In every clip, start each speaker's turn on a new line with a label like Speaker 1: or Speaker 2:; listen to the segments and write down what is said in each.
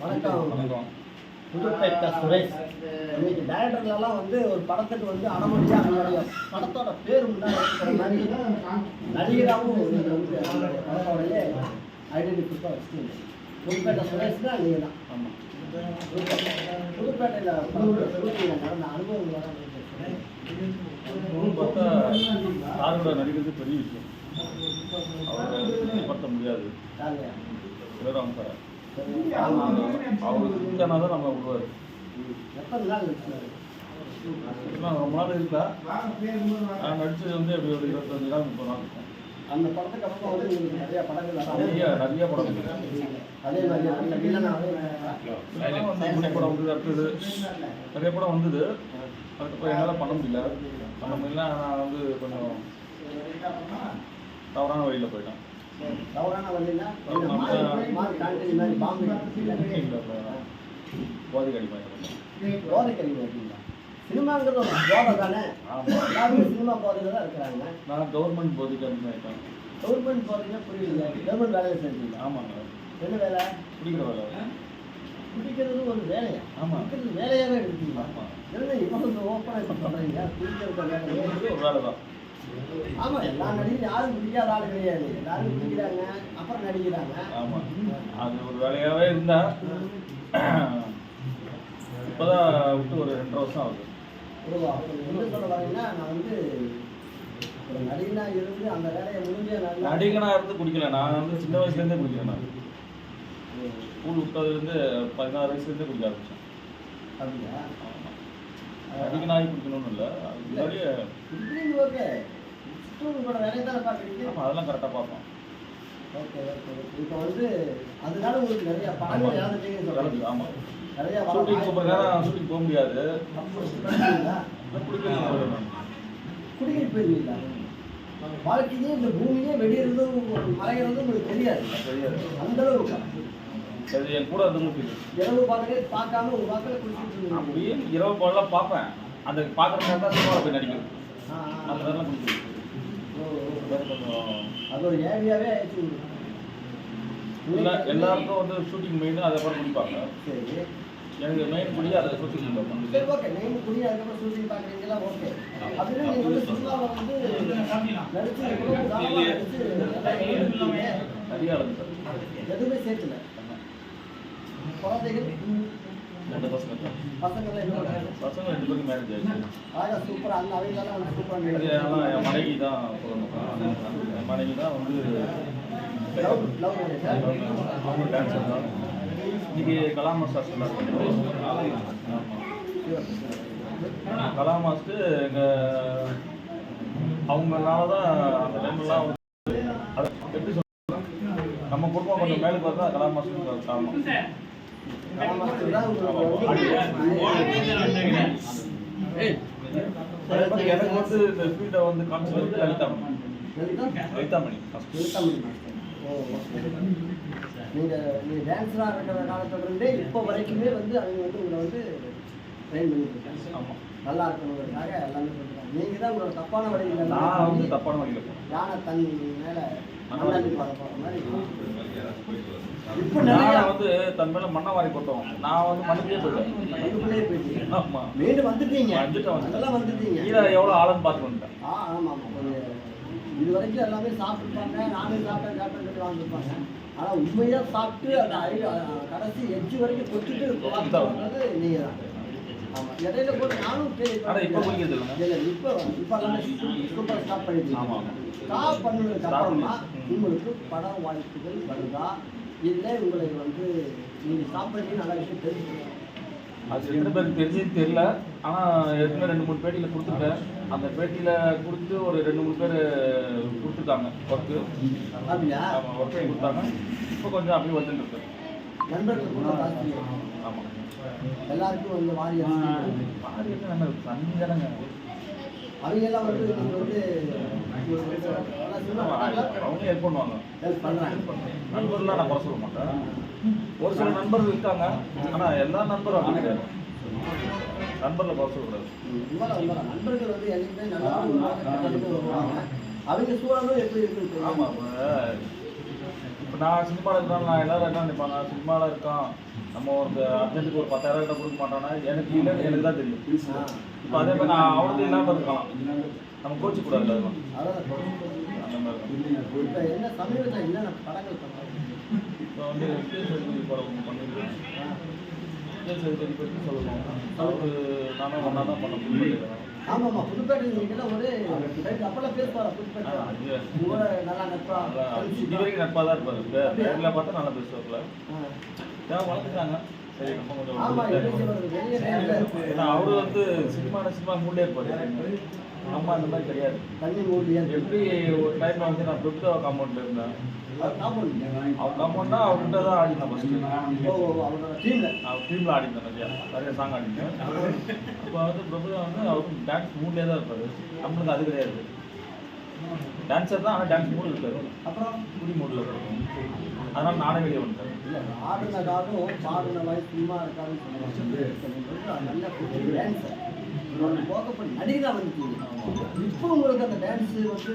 Speaker 1: வணக்கம்.
Speaker 2: வணக்கம்.
Speaker 1: புதுப்பேட்டை சுரேஷ். இன்னைக்கு டைரக்டர்லாம் வந்து ஒரு படத்துக்கு வந்து அவங்களுடைய படத்தோட பேர் முன்னாடி மாதிரி நடிகராகவும் படத்தோடைய ஐடென்டிஃபிக்காக வச்சுக்கீங்க புதுப்பேட்டை சுரேஷ்னா நீங்கள் தான்
Speaker 2: ஆமாம்
Speaker 1: புதுப்பேட்டையில் நடந்த அனுபவங்களோட
Speaker 2: பார்த்தா சாரோட நடிக்கிறது பெரிய விஷயம். அவரை படுத்த முடியாது. சிவராம் சார். அவர் இருக்கானா தான் நம்ம விடுவார்
Speaker 1: எத்தனை நாள் வச்சுருக்காரு
Speaker 2: ஏன்னா ரொம்ப நாள் இருக்கா நான் நடிச்சது வந்து எப்படி ஒரு இருபத்தஞ்சு நாள் முப்பது நாள்
Speaker 1: அந்த படத்துக்கு அப்புறம் வந்து உங்களுக்கு நிறைய படங்கள்
Speaker 2: நிறைய நிறைய படம் இருக்கு
Speaker 1: அதே மாதிரி
Speaker 2: படம் வந்து அடுத்தது நிறைய படம் வந்தது அதுக்கப்புறம் என்னால் பண்ண முடியல பண்ண முடியல நான் வந்து கொஞ்சம் தவறான வழியில் போயிட்டேன்
Speaker 1: தவறான வழியில இந்த மாறி மாறி காண்டி மாதிரி பாம்பு
Speaker 2: போதை அடிப்பாங்க
Speaker 1: போதை கருவி இருக்கீங்களா சினிமாங்கிறது ஒரு போதை தானே?
Speaker 2: ஆமாம்
Speaker 1: எல்லாருமே சினிமா போதையில தான் இருக்கிறாங்க.
Speaker 2: நான் கவர்மெண்ட் போதைக்கு அடிமையாயிட்டேன்
Speaker 1: கவர்மெண்ட் போதைன்னா புரியல. கவர்மெண்ட் வேலையை செஞ்சீங்களா
Speaker 2: ஆமாங்க
Speaker 1: என்ன வேலை?
Speaker 2: பிடிக்கிற வேலை.
Speaker 1: குடிக்கிறது ஒரு வேலையா?
Speaker 2: ஆமா.
Speaker 1: குடிக்கிறது வேலையாவே எடுத்தீங்களா
Speaker 2: ஆமா.
Speaker 1: என்ன இவ்வளவு ஓப்பனாக இப்போ பண்ணுறீங்க குடிக்கிறது
Speaker 2: ஒரு வேலை தான்
Speaker 1: ஆமா எல்லா நடிகரும் யாரும் குடிக்காத ஆள் கிடையாது. எல்லாரும் குடிக்கிறாங்க அப்புறம் நடிக்கிறாங்க.
Speaker 2: ஆமாம் அது ஒரு வேலையாகவே இருந்தா இப்போதான் விட்டு ஒரு ரெண்டரை வருஷம் ஆகுது.
Speaker 1: பொதுவா என்ன சொல்ல வரீங்கன்னா நான் வந்து ஒரு நடிகனா இருந்து
Speaker 2: குடிக்கல நான் வந்து சின்ன வயசுலேருந்தே குடிக்கிறேன் நான். ஸ்கூல் விட்டதுலேருந்து பதினாறு வயசுலேருந்தே குடிக்க ஆரம்பிச்சேன்.
Speaker 1: அப்படியா?
Speaker 2: நடிகனாகி குடிக்கணும்னு இல்லை. அது முன்னாடியே
Speaker 1: உங்களோட வேலையை தானே பார்க்குறீங்க
Speaker 2: ஆமாம் அதெல்லாம் கரெக்டாக பார்ப்போம்.
Speaker 1: ஓகே ஓகே இப்போ வந்து அதனால உங்களுக்கு நிறைய இழந்துட்டீங்கன்னு சொல்றீங்க?
Speaker 2: ஆமாம்
Speaker 1: நிறைய
Speaker 2: ஷூட்டிங் சூப்பர் நேரம் ஷூட்டிங் போக முடியாது.
Speaker 1: குடிக்கிட்டு போயிருவீங்களா? வாழ்க்கையே இந்த பூமியே வெடிக்கிறதும் மறைகிறதும் உங்களுக்கு தெரியாது.
Speaker 2: தெரியாது.
Speaker 1: அந்த அளவுக்கு.
Speaker 2: அது என் கூட
Speaker 1: இரவு பார்க்கவே பார்க்காம ஒரு வாக்கில் குடிச்சிட்டு
Speaker 2: அப்படியே இரவு போலாம் பார்ப்பேன். அந்த பார்க்குற நேரம் தான் போய் நடிக்கும். அந்த நேரம்
Speaker 1: அது ஒரு ஏரியாவே ஆயிடுச்சு.
Speaker 2: எல்லாருக்கும் வந்து ஷூட்டிங் மெயின் அதை அப்புறம் குடிப்பாங்க
Speaker 1: சரி.
Speaker 2: எனக்கு மெயின் குடி அதை ஷூட்டிங்
Speaker 1: சரி ஓகே நீங்க குடி அதுக்கப்புறம் ஷூட்டிங் பார்க்குறீங்களா? ஓகே அப்படின்னா நீங்க வந்து சினிமாவில் வந்து நடிச்சு.
Speaker 2: நிறைய
Speaker 1: எதுவுமே சேர்த்துல குழந்தைகள்
Speaker 2: ரெண்டு பசங்க
Speaker 1: என்ன பண்றாங்க
Speaker 2: பசங்க ரெண்டு பேருக்கு மேரேஜ் ஆயிடுச்சு
Speaker 1: ஆயா சூப்பர் அந்த வந்து
Speaker 2: என் மனைவி தான் என் மனைவி தான் வந்து
Speaker 1: லவ் லவ் மேரேஜா
Speaker 2: அவங்க டான்ஸர் தான் இன்னைக்கு கலாம் மாஸ்டர் சொன்னாங்க கலாம் மாஸ்டர் எங்கள் அவங்கனால தான் அந்த டைம்லாம் எப்படி சொல்றது நம்ம குடும்பம் கொஞ்சம் மேலே பார்த்தா கலாம் மாஸ்டர் காரணம் எனக்கு வந்து இந்த ஃபீல்டை லலிதாமணி லலிதாமணி
Speaker 1: நீங்கள் நீங்கள் டான்ஸராக இருக்கிற காலத்துல இருந்தே இப்போ வரைக்குமே வந்து அவங்க வந்து உங்களை வந்து ட்ரெயின் பண்ணிட்டு இருக்காங்க. நல்லா இருக்கணுங்கிறதுக்காக எல்லாமே நீங்கள் தான் உங்களோட தப்பான வழியில்
Speaker 2: நான் வந்து தப்பான வழியில்
Speaker 1: யானை தன் மேலே
Speaker 2: வந்து தன் மேல மண்ணை வாரி போட்டோம். நான் வந்து மண்ணுக்கே போயிட்டேன். ஆமா.
Speaker 1: மீண்டும் வந்துட்டீங்க.
Speaker 2: வந்துட்டேன்,
Speaker 1: வந்துட்டீங்க.
Speaker 2: கீழே எவ்வளோ ஆளுன்னு பார்த்து வந்துட்டேன்.
Speaker 1: ஆ ஆமாம் ஆமாம் ஒரு இது வரைக்கும் எல்லாமே சாப்பிட்டுருப்பாங்க நானும் சாப்பிட்டேன் சாப்பிட்டேன் சொல்லி வாழ்ந்துருப்பாங்க. ஆனால் உண்மையாக சாப்பிட்டு அந்த கடைசி எட்ஜு வரைக்கும் கொட்டிட்டு தான் ஆமாம் இடையில கூட நானும்
Speaker 2: ஆனா இப்ப இல்லைங்க.
Speaker 1: இல்லை இப்போ ஸ்டாப். ஸ்டாப் பண்ணதுக்கு அப்புறமா. உங்களுக்கு பட வாய்ப்புகள் வருதா? இல்லை உங்களை வந்து நீங்கள் ஸ்டாப் பண்ணி நல்ல விஷயம் தெரிஞ்சுக்கணும்.
Speaker 2: அது எத்தனை பேருக்கு தெரிஞ்சுன்னு தெரியல. ஆனா ஏற்கனவே ரெண்டு மூணு பேட்டியில கொடுத்துட்டேன். அந்த பேட்டியில கொடுத்து ஒரு ரெண்டு மூணு பேர் கொடுத்துருக்காங்க ஒர்க்கு ஒர்க்கை கொடுத்தாங்க. இப்போ கொஞ்சம் அப்படியே வந்துட்டு இருக்கு.
Speaker 1: எல்லாருக்கும் வந்து வாரி அரிசி
Speaker 2: பாதி என்ன நல்லா இருக்கு தண்ணி தானங்க
Speaker 1: அவங்க எல்லாம் வந்து
Speaker 2: அவங்க ஹெல்ப் பண்ணுவாங்க.
Speaker 1: ஹெல்ப் பண்றாங்க
Speaker 2: நண்பர்லாம் நான் குறை சொல்ல மாட்டேன். ஒரு சில நண்பர்கள் இருக்காங்க ஆனா எல்லா நண்பரும் அப்படி கிடையாது. நண்பர்ல குறை சொல்லக்கூடாது.
Speaker 1: நண்பர்கள் வந்து என்னைக்குமே நல்லா அவங்க சூழலும் எப்படி இருக்குன்னு
Speaker 2: ஆமா
Speaker 1: தெரியும்.
Speaker 2: இப்ப இப்ப நான் சினிமாவில் இருக்கிறோம் நான் எல்லாரும் என்ன நினைப்பாங்க? சினிமாவில் இருக்கான். நம்ம ஒரு அர்ஜென்ட்டுக்கு ஒரு பத்தாயிரம் கிட்ட கொடுக்க மாட்டோம்னா எனக்கு இல்லைன்னு எனக்கு தான் தெரியும். இப்போ அதே மாதிரி நான் அவனுக்கு இல்லாமல் இருக்கலாம் நம்ம கோச்சு அதெல்லாம்
Speaker 1: அதான்
Speaker 2: அந்த மாதிரி.
Speaker 1: இப்போ
Speaker 2: வந்து விஜய் படம் ஒன்று பண்ணியிருக்கேன் விஜய் சேதுபதி பற்றி சொல்லணும் அவரு நானும் ஒன்றா தான் பண்ண முடியும்
Speaker 1: ஆமாம்மா புதுப்பேட்டை நீங்களாம் ஒரு அப்பெல்லாம் பேசுவாரா புதுப்பேட்டை? நல்லா நட்பா
Speaker 2: இது வரைக்கும் நட்பாக தான் இருப்பாரு நேரில் பார்த்தா நல்லா பேசுவாப்புல
Speaker 1: ஆ.
Speaker 2: ஏன் வளர்த்துட்டாங்க.
Speaker 1: ஆமா
Speaker 2: அவரு வந்து சினிமா சினிமா மூடே இருப்பாரு. நம்ம அந்த மாதிரி கிடையாது.
Speaker 1: தண்ணி மூடியா
Speaker 2: எப்படி ஒரு டைம்ல வந்து நான் பிரபுதா காம்பவுண்ட்ல இருந்தேன்
Speaker 1: காம்பவுண்ட்
Speaker 2: அவர் காம்பவுண்ட்னா அவர்கிட்ட தான் ஆடினேன் ஃபர்ஸ்ட்
Speaker 1: ஓ அவரோட டீம்ல
Speaker 2: அவர் டீம்ல ஆடினேன் நிறையா நிறைய சாங் ஆடினேன். அப்போ வந்து பிரபுதா வந்து அவர் டான்ஸ் மூட்லேயே தான் இருப்பாரு. நம்மளுக்கு அது கிடையாது. டான்ஸர் தான் ஆனால் டான்ஸ் மூடு இருக்காரு
Speaker 1: அப்புறம்?
Speaker 2: குடி மூடில் இருக்கும் அதனால நானே வெளியே வந்துட்டேன்.
Speaker 1: இல்ல ஆடின காலம் பாடின மாதிரி சும்மா இருக்காதுன்னு சொல்லுவாங்க நல்ல டான்ஸர் போக போய் நடிகராக வந்துட்டீங்க இப்போ உங்களுக்கு அந்த டான்ஸ் வந்து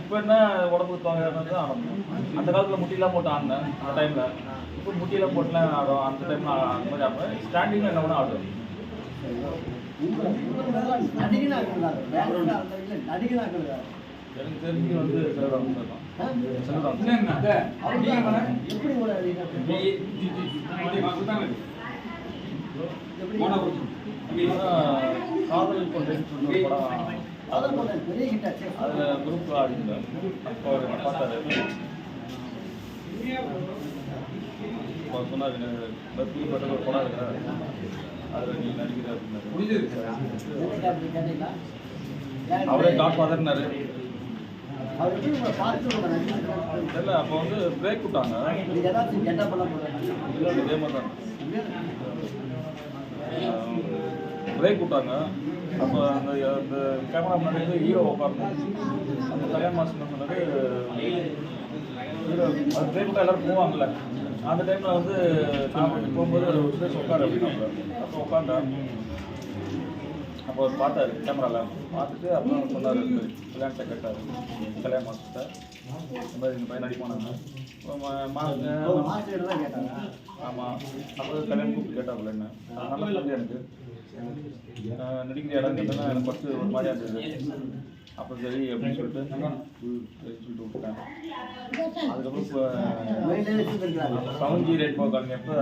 Speaker 2: இப்போ என்ன உடம்புக்கு தோங்கிறது ஆடணும் அந்த காலத்தில் முட்டிலாம் போட்டு ஆடினேன் அந்த டைமில் இப்போ முட்டிலாம் போட்டுலாம் ஆடும் அந்த டைமில் அந்த மாதிரி ஆடுவேன் ஸ்டாண்டிங்கில் என்ன வேணா ஆடுவேன் எனக்கு தெரிஞ்சு வந்து செல்வராம் தான் செல்வராம்
Speaker 1: எப்படி
Speaker 2: காதல் அதில் குரூப்பில் ஆடிருந்தேன் அப்போ அவர் பார்த்தாரு? சொன்னார் பத்மி பட்டது ஒரு படம் இருக்கிறார் அதில் நீ நடிக்கிற அப்படின்னாரு. அவரே காட் ஃபாதர்னாரு தெரியல அப்போ வந்து பிரேக் விட்டாங்க. இல்லை இதே மாதிரி தான் பிரேக் விட்டாங்க அப்போ அந்த அந்த கேமரா முன்னாடி வந்து ஹீரோ உட்காரணும். அந்த கல்யாண மாதம் சொன்னது ஹீரோ அது பிரேக் விட்டா எல்லாரும் போவாங்கல்ல. அந்த டைமில் வந்து நான் போகும்போது ஒரு ஸ்பேஸ் உட்காரு அப்படின்னாங்க அப்போ உட்காந்தேன் அப்போ அவர் பார்த்தாரு கேமராவில் பார்த்துட்டு அப்புறம் சொன்னார் கல்யாணத்தை கேட்டார். கல்யாண மாதத்தை இந்த மாதிரி இந்த பையன்
Speaker 1: கேட்டாங்க.
Speaker 2: ஆமாம் அப்போ கல்யாணம் கூப்பிட்டு கேட்டாப்புல என்ன? நல்லா தெரிஞ்சு எனக்கு? நடிக்கிற இடம் கேட்டேன்னா எனக்கு ஃபஸ்ட்டு ஒரு மாதிரியா இருந்தது. அப்போ சரி அப்படின்னு சொல்லிட்டு சொல்லிட்டு விட்டேன் அதுக்கப்புறம் இப்போ
Speaker 1: மைண்ட்லேயே
Speaker 2: ரேட் போக்காங்க எப்போ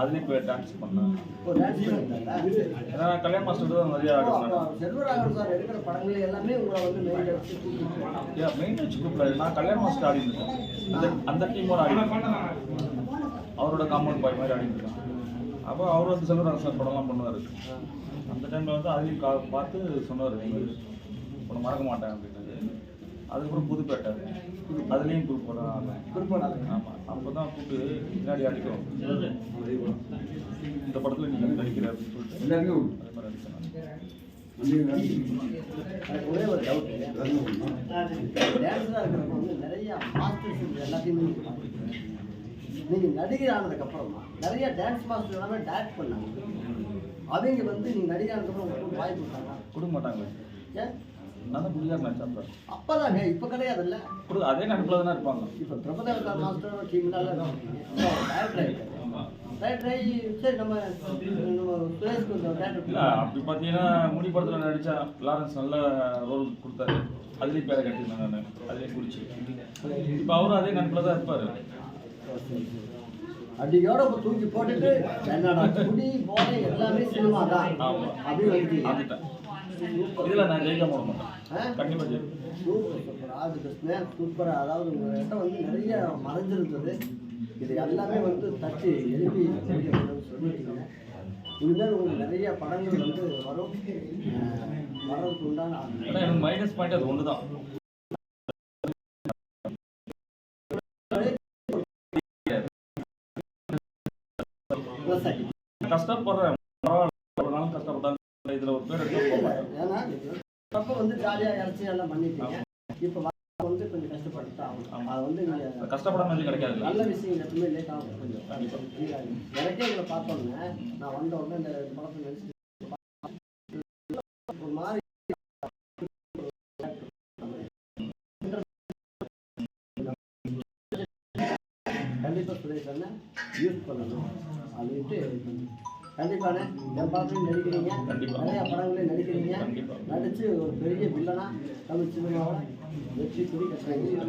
Speaker 2: அதுலேயும் இப்போ டான்ஸ் பண்ணேன். ஏன்னா கல்யாண மாஸ்டர் தான் நிறைய ஆடுவேன்
Speaker 1: வச்சு
Speaker 2: மெயின் வச்சு கூப்பிடாது நான் கல்யாண மாஸ்டர் ஆடி இருக்கேன். அந்த அந்த டீமோட ஆடி அவரோட காம்பவுண்ட் பாய் மாதிரி ஆடிட்டு இருக்கேன். அப்போ அவர் வந்து செல்வராஜ் சார் படம்லாம் பண்ணுவார். அந்த டைமில் வந்து அதையும் கா பார்த்து சொன்னார் உன்னை மறக்க மாட்டேன் அப்படின்னு அதுக்கப்புறம் புதுப்பேட்டை. அதுலேயும் குரூப் படம்
Speaker 1: குறிப்பிடாது
Speaker 2: ஆமாம் அப்போ தான் கூப்பிட்டு பின்னாடி அடிக்கிறோம் இந்த படத்தில் நீங்கள் நடிக்கிற அப்படின்னு சொல்லிட்டு அதே மாதிரி.
Speaker 1: எனக்கு ஒரே ஒரு டவுட் டான்ஸராக இருக்கிறப்ப வந்து நிறைய மாஸ்டர்ஸ் எல்லாத்தையுமே நீங்க பார்த்துருக்கீங்க. நீங்க நடிகர் ஆனதுக்கப்புறமா நிறைய டான்ஸ் மாஸ்டர் எல்லாமே டேரக்ட் பண்ணாங்க. அவங்க வந்து நீங்க நடிகர் ஆனதுக்கப்புறம் உங்களுக்கு வாய்ப்பு கொடுத்தாங்க
Speaker 2: கொடுக்க மாட்டாங்களே
Speaker 1: ஏன்?
Speaker 2: நான் நினச்சேன் அப்போ
Speaker 1: அப்பதாங்க இப்ப கிடையாதுல்ல?
Speaker 2: கொடு அதே நினைப்பில் தானே இருப்பாங்க.
Speaker 1: இப்ப பிரபுதேவதார் மாஸ்டர் டீம்னால டேரக்டர் ஆகிட்டாரு
Speaker 2: ஆமாம்
Speaker 1: டேரக்டர் ஆகி சரி நம்ம நம்ம சுரேஷ்க்கு கொஞ்சம்
Speaker 2: இல்ல
Speaker 1: டேரக்டர்
Speaker 2: அப்படி பார்த்தீங்கன்னா முடி படத்தில் நடிச்சா லாரன்ஸ் நல்ல ரோல் கொடுத்தாரு. அதுலேயும் பேரை கட்டியிருந்தேன் நான். அதுலேயும் குடிச்சு இப்போ அவரும் அதே நினைப்பில் தான் இருப்பார்.
Speaker 1: அடியோட இப்ப தூக்கி போட்டுட்டு என்னடா குடி போதை எல்லாமே சினிமா தான். அப்படின்னு
Speaker 2: வந்துட்டேன் இதில் நான் ஜெயிக்க போட மாட்டேன்
Speaker 1: ஆ?
Speaker 2: கண்டிப்பாக ஜெயிப்பேன்.
Speaker 1: Super super. ஆது கிருஷ்ணன் சூப்பரா. அதாவது உங்ககிட்ட வந்து நிறைய மறைஞ்சிருந்தது. இது எல்லாமே வந்து தட்டி எழுப்பி சொல்லிட்டீங்க இனிமேல் உங்களுக்கு நிறைய படங்கள் வந்து வரும். வர்றதுக்கு உண்டான
Speaker 2: மைனஸ் பாயிண்ட் அது ஒன்று தான் கஷ்டப்படுறேன். ஒரு நாள் இதில் ஒரு பேர்
Speaker 1: ஏன்னா அப்போ வந்து ஜாலியாக இறச்சி எல்லாம் பண்ணிட்டீங்க. இப்போ வந்து கொஞ்சம் கஷ்டப்பட்டு ஆகும் அது வந்து நீங்கள்
Speaker 2: கஷ்டப்படாமல் கிடைக்காதுல்ல.
Speaker 1: நல்ல விஷயம் எப்பவுமே லேட் ஆகும் கொஞ்சம் எனக்கே உங்களை பார்த்தோன்னே நான் வந்த உடனே இந்த படத்தை நினச்சி ஒரு மாதிரி கண்டிப்பாக சுரேஷ் அண்ணன் யூஸ் பண்ணணும். அப்படின்ட்டு கண்டிப்பாண்ணே என் படத்துலையும் நடிக்கிறீங்க. நிறையா படங்களையும் நடிக்கிறீங்க. நடித்து ஒரு பெரிய வில்லனா தமிழ் சினிமாவோட வெற்றி கொடி கட்டுறீங்க.